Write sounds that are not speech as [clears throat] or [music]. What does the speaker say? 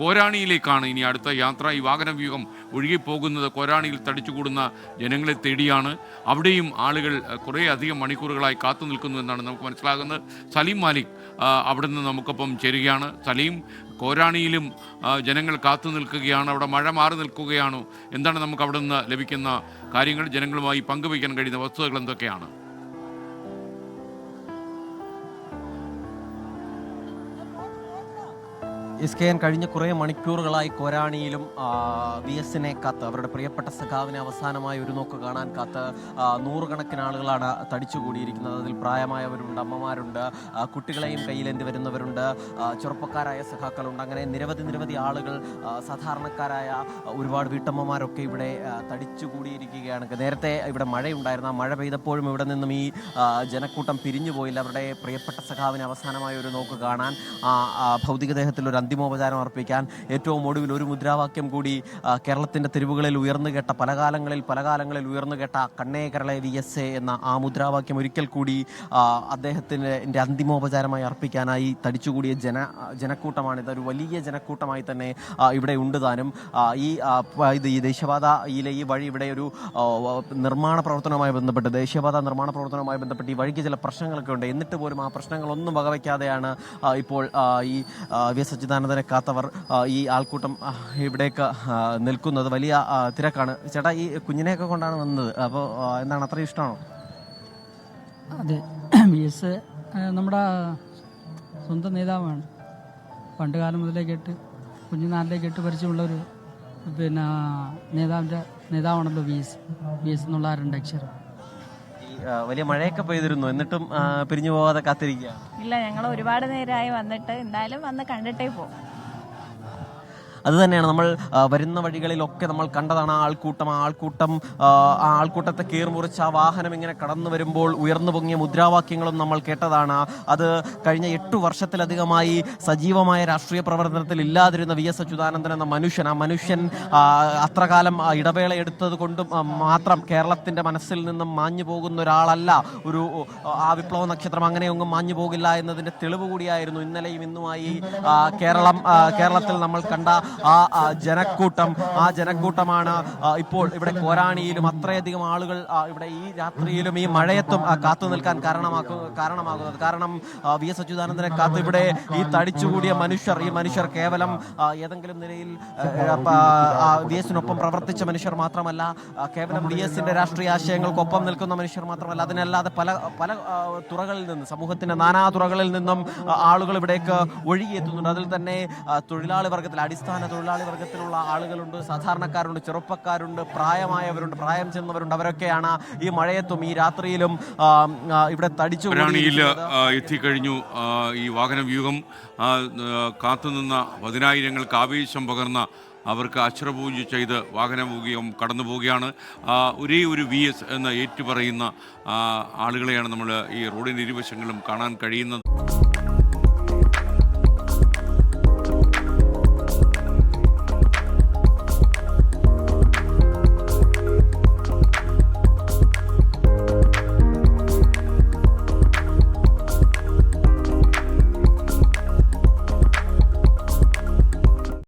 കോരാണിയിലേക്കാണ് ഇനി അടുത്ത യാത്ര. ഈ വാഹന വ്യൂഹം ഒഴുകിപ്പോകുന്നത് കോരാണിയിൽ തടിച്ചുകൂടുന്ന ജനങ്ങളെ തേടിയാണ്. അവിടെയും ആളുകൾ കുറേ അധികം മണിക്കൂറുകളായി കാത്തു നിൽക്കുന്നു എന്നാണ് നമുക്ക് മനസ്സിലാകുന്നത്. സലീം മാലിക് ആ, അവിടെ നിന്ന് നമുക്കൊപ്പം ചേരുകയാണ്. സലീം കോരാണിയിലും ജനങ്ങൾ കാത്തു നിൽക്കുകയാണ്. അവിടെ മഴ മാറി നിൽക്കുകയാണോ. എന്താണ് നമുക്ക് അവിടെ നിന്ന് ലഭിക്കുന്ന കാര്യങ്ങൾ? ജനങ്ങളുമായി പങ്കുവയ്ക്കാൻ കഴിയുന്ന വസ്തുതകൾ എന്തൊക്കെയാണ്? എൻ കഴിഞ്ഞ കുറേ മണിക്കൂറുകളായി കോരാണിയിലും വി എസിനെ കാത്ത് അവരുടെ പ്രിയപ്പെട്ട സഖാവിനെ അവസാനമായി ഒരു നോക്ക് കാണാൻ കാത്ത് നൂറുകണക്കിന് ആളുകളാണ് തടിച്ചുകൂടിയിരിക്കുന്നത്. അതിൽ പ്രായമായവരുണ്ട് അമ്മമാരുണ്ട് കുട്ടികളെയും കയ്യിലേന്തി വരുന്നവരുണ്ട് ചെറുപ്പക്കാരായ സഖാക്കളുണ്ട്. അങ്ങനെ നിരവധി നിരവധി ആളുകൾ സാധാരണക്കാരായ ഒരുപാട് വീട്ടമ്മമാരൊക്കെ ഇവിടെ തടിച്ചുകൂടിയിരിക്കുകയാണ്. നേരത്തെ ഇവിടെ മഴയുണ്ടായിരുന്നു. ആ മഴ പെയ്തപ്പോഴും ഇവിടെ നിന്നും ഈ ജനക്കൂട്ടം പിരിഞ്ഞു പോയില്ല അവരുടെ പ്രിയപ്പെട്ട സഖാവിനെ അവസാനമായി ഒരു നോക്ക് കാണാൻ ഭൗതികദേഹത്തിൽ ഒരു അന്തിമോപചാരം അർപ്പിക്കാൻ ഏറ്റവും ഒടുവിൽ ഒരു മുദ്രാവാക്യം കൂടി കേരളത്തിന്റെ തെരുവുകളിൽ ഉയർന്നു കേട്ട പല കാലങ്ങളിൽ പല കാലങ്ങളിൽ ഉയർന്നു കേട്ട കണ്ണേ കേരള വി എസ് എ എന്ന ആ മുദ്രാവാക്യം ഒരിക്കൽ കൂടി അദ്ദേഹത്തിന്റെ അന്തിമോപചാരമായി അർപ്പിക്കാനായി തടിച്ചുകൂടിയ ജന ജനക്കൂട്ടമാണ് ഇതൊരു വലിയ ജനക്കൂട്ടമായി തന്നെ ഇവിടെ ഉണ്ട് താനും. ഈ ഇത് ഈ ദേശീയപാതയിലെ ഈ വഴി ഇവിടെ ഒരു നിർമ്മാണ പ്രവർത്തനവുമായി ബന്ധപ്പെട്ട് ദേശീയപാത നിർമ്മാണ പ്രവർത്തനവുമായി ബന്ധപ്പെട്ട് ഈ വഴിക്ക് ചില പ്രശ്നങ്ങളൊക്കെ ഉണ്ട്. എന്നിട്ട് പോലും ആ പ്രശ്നങ്ങളൊന്നും വകവയ്ക്കാതെയാണ് ഇപ്പോൾ ഈ വി എസ് അച്യുതാനന്ദനെ കാത്തവർ ഈ ആൾക്കൂട്ടം ഇവിടേക്ക് നിൽക്കുന്നത് വലിയ തിരക്കാണ്. ചേട്ടാ ഈ കുഞ്ഞിനെയൊക്കെ കൊണ്ടാണ് വന്നത്. അപ്പോൾ എന്താണ്? അത്ര ഇഷ്ടമാണോ? അതെ. [clears throat] എസ് നമ്മുടെ സ്വന്തം നേതാവാണ്. പണ്ട് കാലം മുതലേ കേട്ട് കുഞ്ഞുനാളിലേ കേട്ട് പരിചയമുള്ള ഒരു പിന്നെ നേതാവിന്റെ നേതാവാണല്ലോ വി എസ്. വി എസ് എന്നുള്ള ആ അക്ഷരം. വലിയ മഴയൊക്കെ പെയ്തിരുന്നു. എന്നിട്ടും പിരിഞ്ഞു പോകാതെ കാത്തിരിക്കുക ഇല്ല ഞങ്ങൾ ഒരുപാട് നേരമായി വന്നിട്ട് എന്തായാലും വന്ന് കണ്ടിട്ടേ പോകും. അത് തന്നെയാണ് നമ്മൾ വരുന്ന വഴികളിലൊക്കെ നമ്മൾ കണ്ടതാണ് ആൾക്കൂട്ടം ആ ആൾക്കൂട്ടം ആ, ആൾക്കൂട്ടത്തെ കീർമുറിച്ച് ആ വാഹനം ഇങ്ങനെ കടന്നു വരുമ്പോൾ ഉയർന്നു പൊങ്ങിയ മുദ്രാവാക്യങ്ങളും നമ്മൾ കേട്ടതാണ്. അത് കഴിഞ്ഞ എട്ടു വർഷത്തിലധികമായി സജീവമായ രാഷ്ട്രീയ പ്രവർത്തനത്തിൽ ഇല്ലാതിരുന്ന വി എസ് അച്യുതാനന്ദൻ എന്ന മനുഷ്യൻ ആ മനുഷ്യൻ അത്രകാലം അത്ര കാലം ഇടവേള എടുത്തത് കൊണ്ടും മാത്രം കേരളത്തിന്റെ മനസ്സിൽ നിന്നും മാഞ്ഞു പോകുന്ന ഒരാളല്ല. ഒരു ആ വിപ്ലവ നക്ഷത്രം അങ്ങനെയൊന്നും മാഞ്ഞു പോകില്ല എന്നതിന്റെ തെളിവ് കൂടിയായിരുന്നു ഇന്നലെയും ഇന്നുമായി കേരളം കേരളത്തിൽ നമ്മൾ കണ്ട ആ ജനക്കൂട്ടം ആ ജനക്കൂട്ടമാണ് ഇപ്പോൾ ഇവിടെ കോരാണിയിലും അത്രയധികം ആളുകൾ ഇവിടെ ഈ രാത്രിയിലും ഈ മഴയത്തും കാത്തു നിൽക്കാൻ കാരണമാക്കു കാരണമാകുന്നത്. കാരണം വി എസ് അച്യുതാനന്ദനെ കാത്ത് ഇവിടെ ഈ തടിച്ചുകൂടിയ മനുഷ്യർ ഈ മനുഷ്യർ കേവലം ഏതെങ്കിലും നിലയിൽ വി എസിനൊപ്പം പ്രവർത്തിച്ച മനുഷ്യർ മാത്രമല്ല കേവലം വി എസിന്റെ രാഷ്ട്രീയ ആശയങ്ങൾക്കൊപ്പം നിൽക്കുന്ന മനുഷ്യർ മാത്രമല്ല അതിനല്ലാതെ പല പല തുറകളിൽ നിന്ന് സമൂഹത്തിന്റെ നാനാ തുറകളിൽ നിന്നും ആളുകൾ ഇവിടേക്ക് ഒഴുകിയെത്തുന്നുണ്ട്. അതിൽ തന്നെ തൊഴിലാളി വർഗത്തിൽ അടിസ്ഥാന തൊഴിലാളി വർഗത്തിലുള്ള ആളുകളുണ്ട് സാധാരണക്കാരുണ്ട് ചെറുപ്പക്കാരുണ്ട് പ്രായമായവരുണ്ട് പ്രായം ചെന്നവരുണ്ട്. അവരൊക്കെയാണ് ഈ മഴയത്തും ഈ രാത്രിയിലും ഇവിടെ തടിച്ചു എത്തിക്കഴിഞ്ഞു. ഈ വാഹന വ്യൂഹം ആ, ആ, കാത്തുനിന്ന പതിനായിരങ്ങൾക്ക് ആവേശം പകർന്ന അവർക്ക് അശ്രപൂജ ചെയ്ത് വാഹനവ്യൂഹം കടന്നു പോവുകയാണ്. ഒരേ ഒരു വി എസ് എന്ന് ഏറ്റുപറയുന്ന ആളുകളെയാണ് നമ്മൾ ഈ റോഡിന്റെ ഇരുവശങ്ങളിലും കാണാൻ കഴിയുന്നത്.